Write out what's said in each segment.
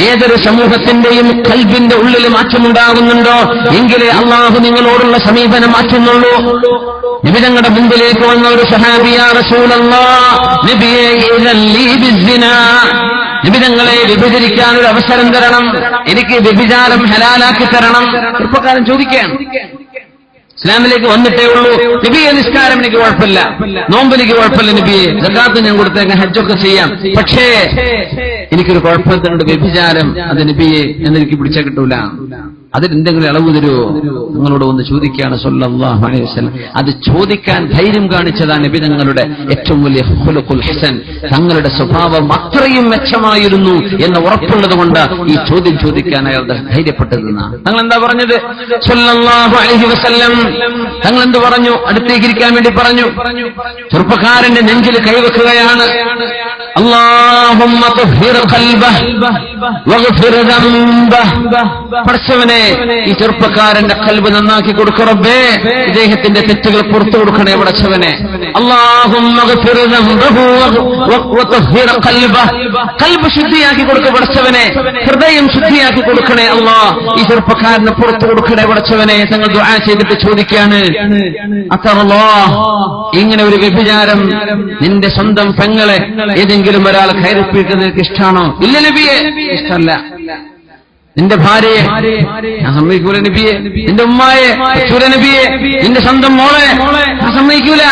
ഏതൊരു സമൂഹത്തിന്റെയും കൽബിന്റെ ഉള്ളിൽ മാറ്റമുണ്ടാകുന്നുണ്ടോ? എങ്കിലേ അള്ളാഹു നിങ്ങളോടുള്ള സമീപനം മാറ്റുന്നുള്ളൂ. നബി തങ്ങളുടെ മുമ്പിലേക്ക് വന്ന ഒരു സഹാബിയ റസൂലല്ലാ നബിയെ ഒരു അവസരം തരണം. എനിക്ക് വ്യഭിചാരം ഹലാലാക്കി തരണം. ചെറുപ്പക്കാരൻ ചോദിക്കുകയാണ് ഇസ്ലാമിലേക്ക് വന്നിട്ടേ ഉള്ളൂ. നബിയെ നിസ്കാരം എനിക്ക് കുഴപ്പമില്ല. നോമ്പ് കുഴപ്പമില്ല നബിയെ. ജഗാത്ത് ഞാൻ കൊടുത്തേക്കാം ഹജ്ജൊക്കെ ചെയ്യാം. പക്ഷേ എനിക്കൊരു കുഴപ്പത്തിനുണ്ട്. വ്യഭിചാരം അത് നബിയെ എന്നെനിക്ക് പിടിച്ചാൽ കിട്ടൂല. അതിലെന്തെങ്കിലും ഇളവ് തരുമോ നിങ്ങളോട് ഒന്ന് ചോദിക്കുകയാണ് സല്ലല്ലാഹു അലൈഹി അത് ചോദിക്കാൻ ധൈര്യം കാണിച്ചതാണ് നബി തങ്ങളുടെ ഏറ്റവും വലിയ ഖുലുഖുൽ ഹസൻ. തങ്ങളുടെ സ്വഭാവം അത്രയും മെച്ചമായിരുന്നു എന്ന് ഉറപ്പുള്ളത് കൊണ്ട് ഈ ചോദ്യം ചോദിക്കാൻ അയാൾ ധൈര്യപ്പെട്ടതെന്നാണ് തങ്ങൾ എന്താ പറഞ്ഞത്? സല്ലല്ലാഹു അലൈഹി തങ്ങൾ എന്ത് പറഞ്ഞു? അടുത്തേക്ക് ഇരിക്കാൻ വേണ്ടി പറഞ്ഞു. ചെറുപ്പക്കാരന്റെ നെഞ്ചിൽ കൈവെക്കുകയാണ്. അല്ലാഹുമ്മ തുഹ്ഹിർ ഈ ചെറുപ്പക്കാരന്റെ കൽബ് നന്നാക്കി കൊടുക്കറബേ ഇദ്ദേഹത്തിന്റെ തെറ്റുകൾ പുറത്തു കൊടുക്കണേ പടച്ചവനെ ഖൽബഹ് കൽബ്. ശുദ്ധിയാക്കി കൊടുക്ക പടച്ചവനെ ഹൃദയം ശുദ്ധിയാക്കി കൊടുക്കണേ അള്ളാ ഈ ചെറുപ്പക്കാരന് പുറത്തു കൊടുക്കണേ പടച്ചവനെ തങ്ങൾ ദുആ ചെയ്തിട്ട് ചോദിക്കാണ് അത്തറല്ലോ ഇങ്ങനെ ഒരു വ്യഭിചാരം നിന്റെ സ്വന്തം പെങ്ങളെ ഏതെങ്കിലും ഒരാൾ കയറിപ്പിക്കുന്നത് ഇഷ്ടാണോ? ഇല്ല ലഭിയെ ഇഷ്ടമല്ല നിന്റെ ഭാര്യയെ ഞാൻ സമ്മതിക്കൂല നബിയെ. നിന്റെ ഉമ്മായെ ചുര നബിയെ. നിന്റെ സ്വന്തം മോളെ ഞാൻ സമ്മതിക്കൂല.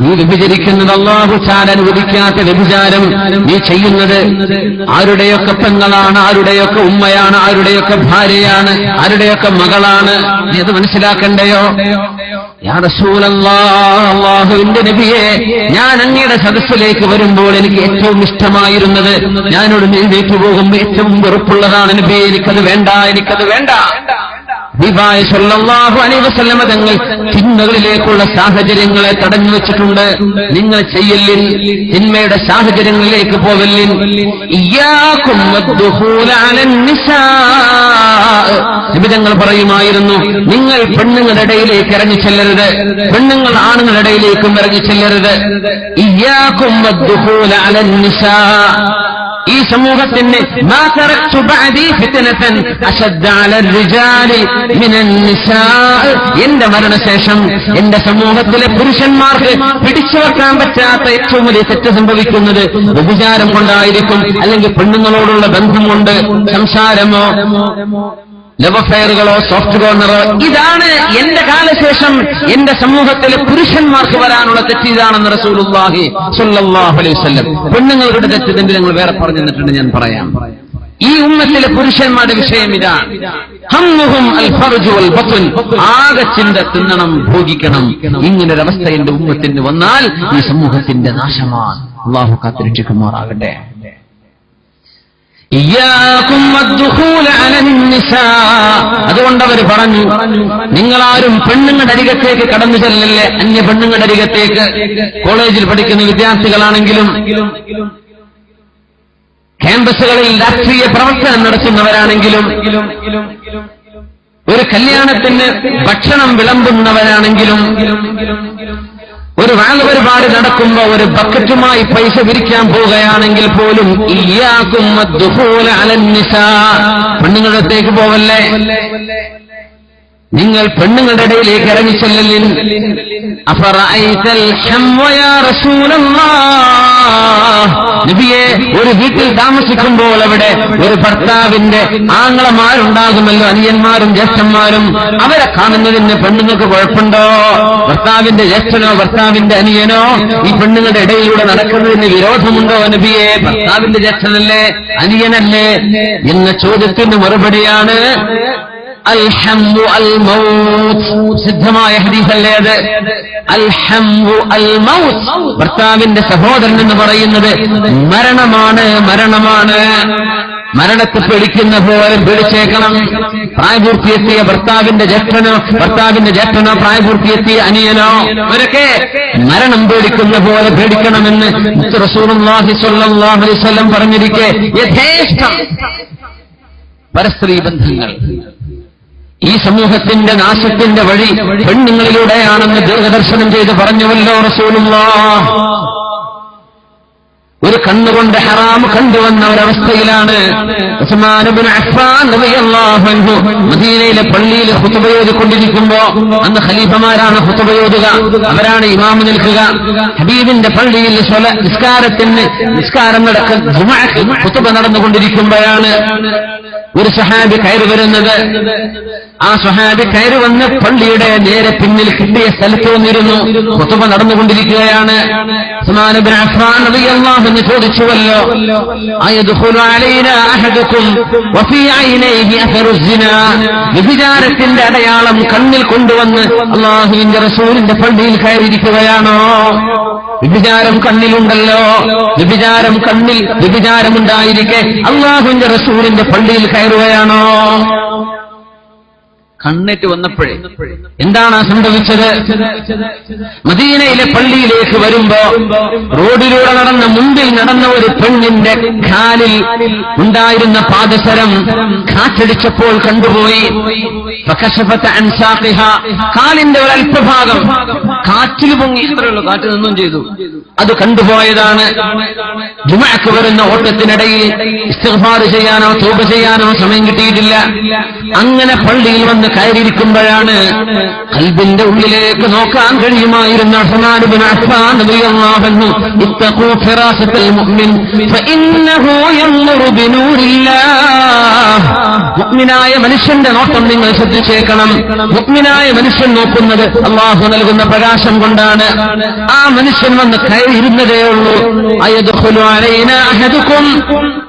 നീ വ്യഭിചരിക്കുന്നത് അള്ളാഹു അനുവദിക്കാത്ത വ്യഭിചാരം നീ ചെയ്യുന്നത് ആരുടെയൊക്കെ പെങ്ങളാണ് ആരുടെയൊക്കെ ഉമ്മയാണ് ആരുടെയൊക്കെ ഭാര്യയാണ് ആരുടെയൊക്കെ മകളാണ് നീ അത് മനസ്സിലാക്കണ്ടയോ? ഞാൻ അങ്ങയുടെ സദസ്സിലേക്ക് വരുമ്പോൾ എനിക്ക് ഏറ്റവും ഇഷ്ടമായിരുന്നത് ഞാനോട് വീട്ടു പോകുമ്പോൾ ഏറ്റവും വെറുപ്പുള്ളതാണ് നബിയെ എനിക്കത് വേണ്ട എനിക്കത് വേണ്ട. തങ്ങൾ തിന്മകളിലേക്കുള്ള സാഹചര്യങ്ങളെ തടഞ്ഞു വെച്ചിട്ടുണ്ട്. നിങ്ങൾ ചെയ്യല്ലിൻ തിന്മയുടെ സാഹചര്യങ്ങളിലേക്ക് പോകല്ലിൻ ഇയ്യാകും വദ്ദുഖൂല അലൻ നിസാ. നബി തങ്ങൾ പറയുമായിരുന്നു നിങ്ങൾ പെണ്ണുങ്ങളുടെ ഇടയിലേക്ക് ഇറങ്ങി ചെല്ലരുത് പെണ്ണുങ്ങൾ ആണുങ്ങളുടെ ഇടയിലേക്കും ഇറങ്ങി ചെല്ലരുത് നിസാ. ഈ സമൂഹത്തിന് എന്റെ മരണശേഷം എന്റെ സമൂഹത്തിലെ പുരുഷന്മാർക്ക് പിടിച്ചു വെക്കാൻ പറ്റാത്ത ഏറ്റവും വലിയ തെറ്റ് സംഭവിക്കുന്നത് വ്യഭിചാരം കൊണ്ടായിരിക്കും അല്ലെങ്കിൽ പെണ്ണുങ്ങളോടുള്ള ബന്ധം കൊണ്ട് സംസാരമോ? ലവ് അഫയറുകളോ സോഫ്റ്റ് കോർണറോ ഇതാണ് എന്റെ കാലശേഷം എന്റെ സമൂഹത്തിലെ പുരുഷന്മാർക്ക് വരാനുള്ള തെറ്റ് ഇതാണെന്ന് റസൂലുല്ലാഹി സ്വല്ലല്ലാഹു അലൈഹി വസല്ലം. പെണ്ണുങ്ങളുടെ തെറ്റ് തന്നെ ഞങ്ങൾ വേറെ പറഞ്ഞു തന്നിട്ടുണ്ട് ഞാൻ പറയാം. ഈ ഉമ്മത്തിലെ പുരുഷന്മാരുടെ വിഷയം ഇതാണ് ആകെ ചിന്ത തിന്നണം ഭോഗിക്കണം. ഇങ്ങനൊരവസ്ഥ എന്റെ ഉമ്മത്തിന് വന്നാൽ ഈ സമൂഹത്തിന്റെ നാശമാണ്. അള്ളാഹു കാത്തിരക്ഷിക്കുമാറാകട്ടെ. അതുകൊണ്ട് അവർ പറഞ്ഞു നിങ്ങളാരും പെണ്ണുങ്ങളുടെ അരികത്തേക്ക് കടന്നു ചെല്ലല്ലേ? അന്യ പെണ്ണുങ്ങളുടെ അരികത്തേക്ക്. കോളേജിൽ പഠിക്കുന്ന വിദ്യാർത്ഥികളാണെങ്കിലും ക്യാമ്പസുകളിൽ രാഷ്ട്രീയ പ്രവർത്തനം നടത്തുന്നവരാണെങ്കിലും ഒരു കല്യാണത്തിന് ഭക്ഷണം വിളമ്പുന്നവരാണെങ്കിലും ഒരു വാങ്ങ പരിപാടി നടക്കുമ്പോ ഒരു ബക്കറ്റുമായി പൈസ വിരിക്കാൻ പോവുകയാണെങ്കിൽ പോലും ഇയാക്കും പെണ്ണുങ്ങളുടെ അടുത്തേക്ക് പോവല്ലേ? നിങ്ങൾ പെണ്ണുങ്ങളുടെ ഇടയിലേക്ക് റസൂലല്ലാഹ്. നബിയെ ഒരു വീട്ടിൽ താമസിക്കുമ്പോൾ അവിടെ ഒരു ഭർത്താവിന്റെ ആങ്ങളമാരുണ്ടാകുമല്ലോ അനിയന്മാരും ജ്യേഷ്ഠന്മാരും. അവരെ കാണുന്നതിന് പെണ്ണുങ്ങൾക്ക് കുഴപ്പമുണ്ടോ? ഭർത്താവിന്റെ ജ്യേഷ്ഠനോ ഭർത്താവിന്റെ അനിയനോ? ഈ പെണ്ണുങ്ങളുടെ ഇടയിലൂടെ നടക്കുന്നതിന് വിരോധമുണ്ടോ നബിയെ? ഭർത്താവിന്റെ ജ്യേഷ്ഠനല്ലേ അനിയനല്ലേ? എന്ന ചോദ്യത്തിന് മറുപടിയാണ് സിദ്ധമായ ഹദീസല്ലേ അത്? ഭർത്താവിന്റെ സഹോദരൻ എന്ന് പറയുന്നത് മരണമാണ് മരണമാണ്. മരണത്തെ പേടിക്കുന്ന പോലെ പേടിച്ചേക്കണം. പ്രായപൂർത്തിയെത്തിയ ഭർത്താവിന്റെ ജ്യേഷ്ഠനോ ഭർത്താവിന്റെ ജ്യേഷ്ഠനോ പ്രായപൂർത്തിയെത്തിയ അനിയനോ അവരൊക്കെ മരണം പേടിക്കുന്ന പോലെ പേടിക്കണമെന്ന് പറഞ്ഞിരിക്കെ. യഥേഷ്ടം. പരസ്ത്രീ ബന്ധങ്ങൾ. ഈ സമൂഹത്തിന്റെ നാശത്തിന്റെ വഴി പെണ്ണുങ്ങളിലൂടെയാണെന്ന് ദീർഘദർശനം ചെയ്ത് പറഞ്ഞുവല്ലോ റസൂലുള്ള. ഒരു കണ്ണുകൊണ്ട് ഹറാം കണ്ടുവന്ന ഒരവസ്ഥയിലാണ് മദീനയിലെ പള്ളിയിൽ ഖുതുബ ഓതിക്കൊണ്ടിരിക്കുമ്പോ അന്ന് ഖലീഫമാരാണ് ഓതുക അവരാണ് ഇമാമ് നിൽക്കുക ഹബീബിന്റെ പള്ളിയിൽ നിസ്കാരത്തിന് നിസ്കാരം നടക്കുന്ന ഹുത്തുബ നടന്നുകൊണ്ടിരിക്കുമ്പോഴാണ് ഒരു സഹാബി കയറി വരുന്നത്. ആ സഹാബി കയറി വന്ന് പള്ളിയുടെ നേരെ പിന്നിൽ കിട്ടിയ സ്ഥലത്ത് വന്നിരുന്നു. കുത്തുബ നടന്നുകൊണ്ടിരിക്കുകയാണ്. ഉസ്മാൻ ഇബ്നു അഫ്ഫാൻ അൻഹു ചോദിച്ചുവല്ലോ. വ്യഭിചാരത്തിന്റെ അടയാളം കണ്ണിൽ കൊണ്ടുവന്ന് അള്ളാഹുവിന്റെ റസൂലിന്റെ പള്ളിയിൽ കയറിയിരിക്കുകയാണോ? വ്യഭിചാരം കണ്ണിലുണ്ടല്ലോ. വ്യഭിചാരം കണ്ണിൽ വ്യഭിചാരമുണ്ടായിരിക്കെ അള്ളാഹുവിന്റെ റസൂലിന്റെ പള്ളിയിൽ കയറുകയാണോ? കണ്ണേറ്റ് വന്നപ്പോഴേ. എന്താണ് സംഭവിച്ചത്? മദീനയിലെ പള്ളിയിലേക്ക് വരുമ്പോ റോഡിലൂടെ നടന്ന മുമ്പിൽ നടന്ന ഒരു പെണ്ണിന്റെ കാലിൽ ഉണ്ടായിരുന്ന പാദസരം കാറ്റടിച്ചപ്പോൾ കണ്ടുപോയി. ഫകശഫത ഒരു അല്പഭാഗം കാലിന്റെ കാറ്റിൽ പൊങ്ങി. ഇത്രയുള്ളൂ കാറ്റ് നിന്നും ചെയ്തു. അത് കണ്ടുപോയതാണ്. ജുമാക്ക് വരുന്ന ഓട്ടത്തിനിടയിൽ ഇസ്തിഗ്ഫാർ ചെയ്യാനോ തൗബ ചെയ്യാനോ സമയം കിട്ടിയിട്ടില്ല. അങ്ങനെ പള്ളിയിൽ വന്ന് കയറിയിരിക്കുമ്പോഴാണ് കൽബിന്റെ ഉള്ളിലേക്ക് നോക്കാൻ കഴിയുമായിരുന്ന ായ റളിയല്ലാഹു മുഅ്മിൻ മുഅ്മിനായ മനുഷ്യന്റെ നോട്ടം നിങ്ങൾ ശ്രദ്ധിച്ചേക്കണം. മുഅ്മിനായ മനുഷ്യൻ നോക്കുന്നത് അള്ളാഹു നൽകുന്ന പ്രകാശം കൊണ്ടാണ്. ആ മനുഷ്യൻ വന്ന് കയറിയിരുന്നതേ ഉള്ളൂ. അയദ്ഖുലു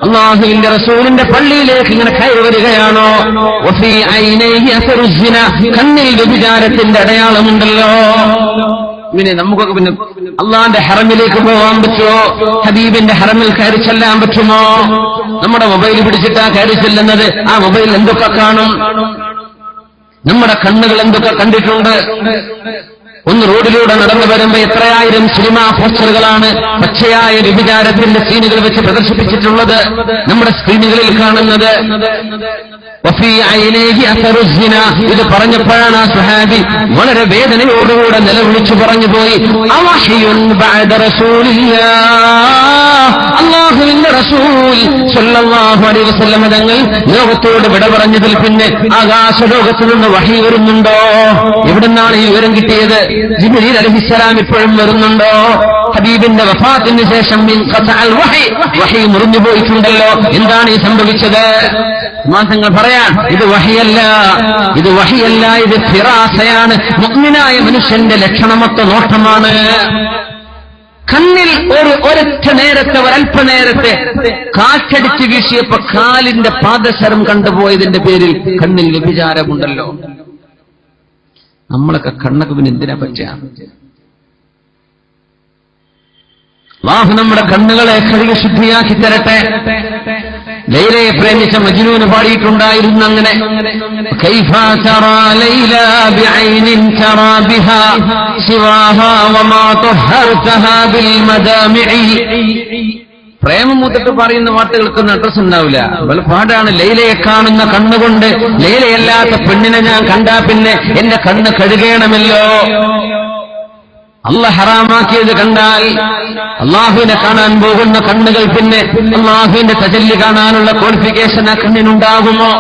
അള്ളാഹുവിന്റെ റസൂലിന്റെ പള്ളിയിലേക്ക് ഇങ്ങനെ കയറി വരികയാണോ? ഐനൈഹി അസറു സിന കണ്ണിൽ വ്യഭിചാരത്തിന്റെ അടയാളമുണ്ടല്ലോ. പിന്നെ നമുക്കൊക്കെ പിന്നെ അള്ളാന്റെ ഹറമിലേക്ക് പോകാൻ പറ്റുമോ? ഹബീബിന്റെ ഹറമിൽ കയറി ചെല്ലാൻ പറ്റുമോ? നമ്മുടെ മൊബൈൽ പിടിച്ചിട്ടാ കയറി ചെല്ലുന്നത്. ആ മൊബൈൽ എന്തൊക്കെ കാണും? നമ്മുടെ കണ്ണുകൾ എന്തൊക്കെ കണ്ടിട്ടുണ്ട്? ഒന്ന് റോഡിലൂടെ നടന്നു വരുമ്പോ എത്രയായിരം സിനിമാ പോസ്റ്ററുകളാണ് പച്ചയായ വ്യഭിചാരത്തിന്റെ സീനുകൾ വെച്ച് പ്രദർശിപ്പിച്ചിട്ടുള്ളത് നമ്മുടെ സ്ക്രീനുകളിൽ കാണുന്നത്. ഇത് പറഞ്ഞപ്പോഴാണ് ആ സുഹാബി വളരെ വേദനയോടുകൂടെ നിലവിളിച്ചു പറഞ്ഞു പോയി അള്ളാഹുവിന്റെ റസൂൽ തങ്ങൾ ലോകത്തോട് വിട പറഞ്ഞതിൽ പിന്നെ ആകാശ ലോകത്ത് നിന്ന് വഹി വരുന്നുണ്ടോ? എവിടുന്നാണ് ഈ വിവരം കിട്ടിയത്? ജിബ്രീൽ അലഹിസ്സലാം ഇപ്പോഴും വരുന്നുണ്ടോ? ഹബീബിന്റെ വഫാത്തിന് ശേഷം വഹി. മുറിഞ്ഞു പോയിട്ടുണ്ടല്ലോ. എന്താണ് ഈ സംഭവിച്ചത്? മാസങ്ങൾ പറയാം ഇത് വഹിയല്ല. ഇത് വഹിയല്ല ഇത് ഫിറാസയാണ്. മുഗ്മിനായ മനുഷ്യന്റെ ലക്ഷണമൊത്ത നോട്ടമാണ്. കണ്ണിൽ ഒരു ഒരൊറ്റ നേരത്തെ ഒരല്പനേരത്തെ കാറ്റടിച്ച് വീശിയപ്പോ കാലിന്റെ പാദസരം കണ്ടുപോയതിന്റെ പേരിൽ കണ്ണിൽ വ്യഭിചാരമുണ്ടല്ലോ. നമ്മളൊക്കെ കണ്ണൊക്കെ പിന്നെ എന്തിനാ പറ്റുക വാഹു നമ്മുടെ കണ്ണുകളെ കഴുകി ശുദ്ധിയാക്കി തരട്ടെ. ലൈലയെ പ്രേമിച്ച മജ്നൂന് പാടിയിട്ടുണ്ടായിരുന്നു അങ്ങനെ. ശിവാഹ പ്രേമം മൂത്തിട്ട് പറയുന്ന വാർത്തകൾക്കൊന്നും അഡ്രസ് ഉണ്ടാവില്ല. വെളിപ്പാടാണ് ലൈലയെ കാണുന്ന കണ്ണുകൊണ്ട് ലൈലയല്ലാത്ത പെണ്ണിനെ ഞാൻ കണ്ടാ പിന്നെ എന്റെ കണ്ണ് കഴുകേണമല്ലോ. അല്ല ഹറാമാക്കിയത് കണ്ടാൽ അള്ളാഹുവിനെ കാണാൻ പോകുന്ന കണ്ണുകൾ പിന്നെ അള്ളാഹുവിന്റെ തജല്ലി കാണാനുള്ള ക്വാളിഫിക്കേഷൻ ആ കണ്ണിനുണ്ടാകുമോ?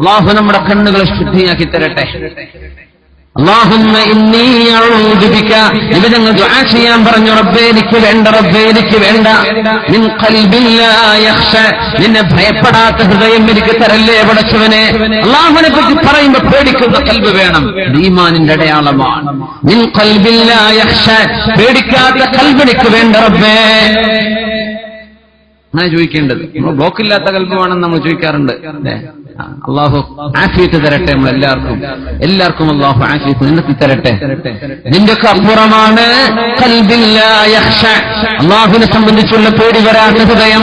അള്ളാഹു നമ്മുടെ കണ്ണുകളെ ശുദ്ധിയാക്കി തരട്ടെ. ഇത് ഞങ്ങൾ ദുആ ചെയ്യാൻ പറഞ്ഞു റബ്ബേ എനിക്ക് വേണ്ട റബ്ബേ എനിക്ക് വേണ്ട. നിൻ നിന്നെ ഭയപ്പെടാത്ത ഹൃദയം എനിക്ക് തരല്ലേ പടച്ചവനെ. അള്ളാഹുവിനെ പറ്റി പറയുമ്പോ പേടിക്കുന്ന കൽബ് വേണം. ഈമാനിന്റെ അടയാളമാണ്. നിൻ യഖ്ശ പേടിക്കാത്ത കൽബിനിക്ക് വേണ്ട റബ്ബേ. അങ്ങനെ ചോദിക്കേണ്ടത്? നമ്മൾ ബ്ലോക്കില്ലാത്ത വേണം നമ്മൾ ചോദിക്കാറുണ്ട്. അല്ലേ? അള്ളാഹു ആഫിയത്ത് തരട്ടെ നമ്മൾ എല്ലാവർക്കും എല്ലാവർക്കും അള്ളാഹു ആഫിയത്ത് നിനക്ക് തരട്ടെ. നിന്റെ അപ്പുറമാണ് അള്ളാഹുവിനെ സംബന്ധിച്ചുള്ള പേടി വരാത്ത ഹൃദയം.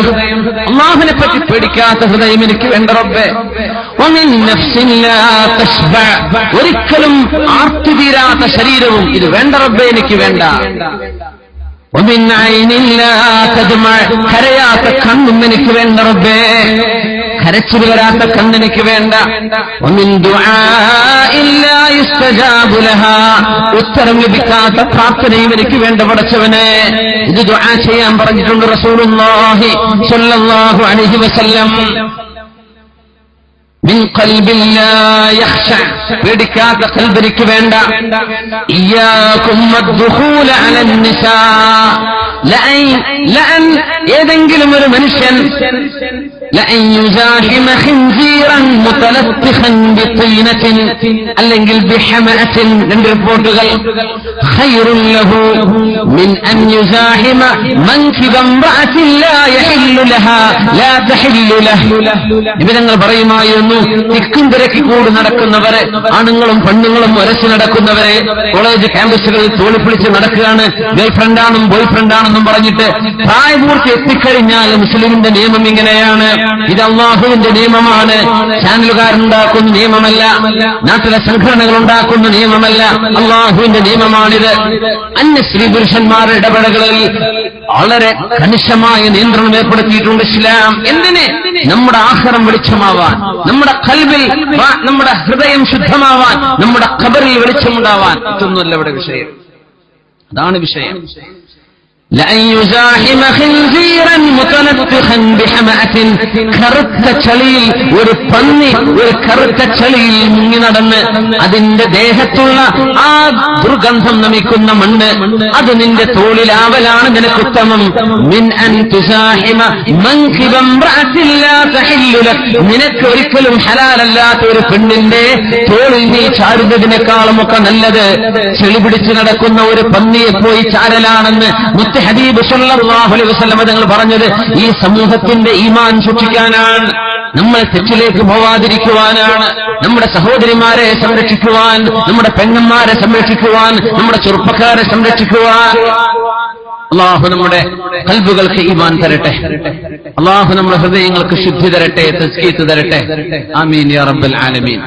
അള്ളാഹുവിനെ പറ്റി പേടിക്കാത്ത ഹൃദയം എനിക്ക് വേണ്ട റബ്ബെ. ഒരിക്കലും ആർത്തി തീരാത്ത ശരീരവും ഇത് വേണ്ട റബ്ബെ എനിക്ക് വേണ്ട. കരയാത്ത കണ്ണും എനിക്ക് വേണ്ട റബ്ബേ. കരച്ചിൽ വരാത്ത കണ്ണിനിക്ക് വേണ്ട ഉത്തരം ലഭിക്കാത്ത പ്രാർത്ഥനയും എനിക്ക് വേണ്ട പടച്ചവനെ. ഇത് ദുആ ചെയ്യാൻ പറഞ്ഞിട്ടുണ്ട് റസൂലുള്ളാഹി സ്വല്ലല്ലാഹു അലൈഹി വസല്ലം. പേടിക്കാത്ത കൽബിനിക്ക് വേണ്ട. ഏതെങ്കിലും ഒരു മനുഷ്യൻ അല്ലെങ്കിൽ രണ്ട് റിപ്പോർട്ടുകൾ. ഇവരങ്ങൾ പറയുമായിരുന്നു തിക്കും തിരക്കി കൂടി നടക്കുന്നവരെ ആണുങ്ങളും പെണ്ണുങ്ങളും ഒരച്ചു നടക്കുന്നവരെ കോളേജ് ക്യാമ്പസുകളിൽ തോളിപ്പിടിച്ച് നടക്കുകയാണ് ഗേൾഫ്രണ്ടാണെന്നും ബോയ് ഫ്രണ്ടാണെന്നും പറഞ്ഞിട്ട് പ്രായപൂർത്തി എത്തിക്കഴിഞ്ഞാൽ മുസ്ലിമിന്റെ നിയമം ഇങ്ങനെയാണ്. ഇത് അള്ളാഹുവിന്റെ നിയമമാണ്. ചാനലുകാരുണ്ടാക്കുന്ന നിയമമല്ല. നാട്ടിലെ സംഘടനകൾ ഉണ്ടാക്കുന്ന നിയമമല്ല. അള്ളാഹുവിന്റെ നിയമമാണിത്. അന്യ സ്ത്രീ പുരുഷന്മാരുടെ ഇടപെടലുകളിൽ വളരെ കണിശമായ നിയന്ത്രണം ഏർപ്പെടുത്തിയിട്ടുണ്ട് ഇസ്ലാം. എന്തിനെ? നമ്മുടെ ആഹാരം വെളിച്ചമാവാൻ നമ്മുടെ കൽവിൽ നമ്മുടെ ഹൃദയം ശുദ്ധമാവാൻ നമ്മുടെ ഖബറിൽ വെളിച്ചമുണ്ടാവാൻ. ഇതൊന്നുമല്ല ഇവിടെ വിഷയം. അതാണ് വിഷയം. കറുത്ത ചളിയിൽ ഒരു പന്നി ഒരു കറുത്ത ചളിയിൽ മുങ്ങി നടന്ന് അതിന്റെ ദേഹത്തുള്ള ആ ദുർഗന്ധം നമിക്കുന്ന മണ്ണ് അത് നിന്റെ തോളിലാവലാണ് നിനക്ക് ഉത്തമം. മിൻ അൻ തുസാഹിമ. നിനക്ക് ഒരിക്കലും ഹലാലല്ലാത്ത ഒരു പെണ്ണിന്റെ തോളിൽ നീ ചാടുന്നതിനേക്കാളും ഒക്കെ നല്ലത്. ചെളി പിടിച്ചു നടക്കുന്ന ഒരു പന്നിയെ പോയി ചാരലാണെന്ന് മുത്ത് ഹബീബ് സല്ലല്ലാഹു അലൈഹി വസല്ലം തങ്ങൾ പറഞ്ഞത് ഈ സമൂഹത്തിന്റെ ഈമാൻ സൂക്ഷിക്കാനാണ് നമ്മൾ തെറ്റിലേക്ക് പോവാതിരിക്കുവാനാണ് നമ്മുടെ സഹോദരിമാരെ സംരക്ഷിക്കുവാൻ നമ്മുടെ പെങ്ങന്മാരെ സംരക്ഷിക്കുവാൻ നമ്മുടെ ചെറുപ്പക്കാരെ സംരക്ഷിക്കുവാൻ. അള്ളാഹു നമ്മുടെ കൽബുകൾക്ക് ഈമാൻ തരട്ടെ. അള്ളാഹു നമ്മുടെ ഹൃദയങ്ങൾക്ക് ശുദ്ധി തരട്ടെ തസ്കീത്ത് തരട്ടെ. ആമീൻ യാ റബ്ബൽ ആലമീൻ.